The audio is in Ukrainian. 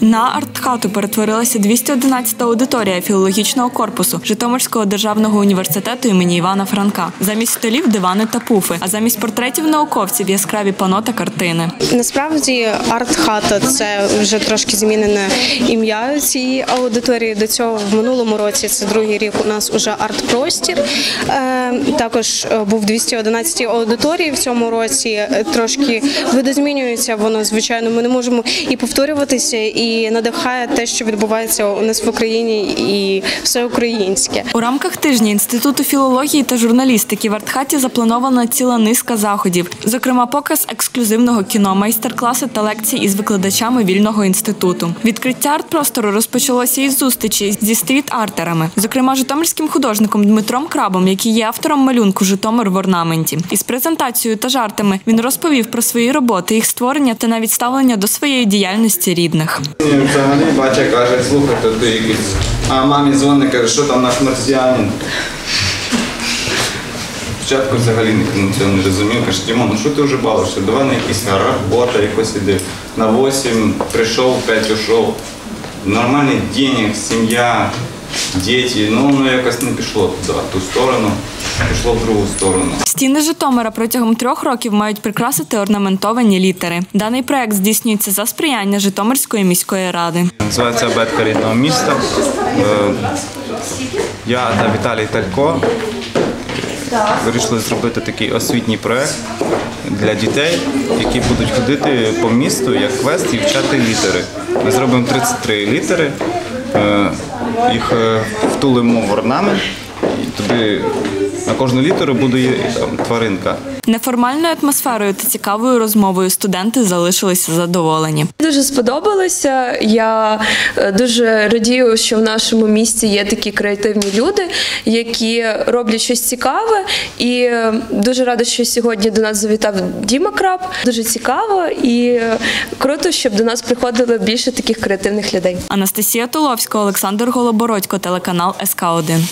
На артхату перетворилася 211-та аудиторія філологічного корпусу Житомирського державного університету імені Івана Франка. Замість столів дивани та пуфи, а замість портретів науковців яскраві пано та картини. Насправді арт-хата це вже трошки змінене ім'я цієї аудиторії. До цього в минулому році це другий рік. У нас уже арт-простір. Е, Також е, був 211 аудиторії в цьому році. Е, Трошки видозмінюється воно. Звичайно, ми не можемо і повторюватися, і надихає те, що відбувається у нас в Україні, і все українське. У рамках тижня Інституту філології та журналістики в Артхаті запланована ціла низка заходів, зокрема, показ ексклюзивного кіно, майстер-класи та лекції із викладачами вільного інституту. Відкриття арт-простору розпочалося із зустрічі зі стріт-артерами, зокрема житомирським художником Дмитром Крабом, який є автором малюнку Житомир в орнаменті. Із презентацією та жартами він розповів про свої роботи, їх створення та навіть ставлення до своєї діяльності рідних. Взагалі батя каже, слухайте, ти якийсь. А мамі дзвонить, каже, що там наш марсіанин. Спочатку взагалі ніхто цього не розумів. Каже, Дімон, ну що ти вже балишся? Давай на якісь робота якось іди. На 8 прийшов, 5 ушов. Нормальний денег, сім'я, діти. Ну воно якось не пішло туди, в ту сторону, пішло в другу сторону. Стіни Житомира протягом трьох років мають прикрасити орнаментовані літери. Даний проект здійснюється за сприяння Житомирської міської ради. Називається Абетка рідного міста. Е, Я та Віталій Талько вирішили зробити такий освітній проєкт для дітей, які будуть ходити по місту як квест і вчати літери. Ми зробимо 33 літери, е, їх е, втулимо в орнамент, і туди на кожну літеру буде там, тваринка. Неформальною атмосферою та цікавою розмовою студенти залишилися задоволені. Дуже сподобалося. Я е, дуже радію, що в нашому місті є такі креативні люди, які роблять щось цікаве. І е, дуже рада, що сьогодні до нас завітав Діма Краб. Дуже цікаво і е, круто, щоб до нас приходило більше таких креативних людей. Анастасія Толовська, Олександр Голобородько, телеканал СК 1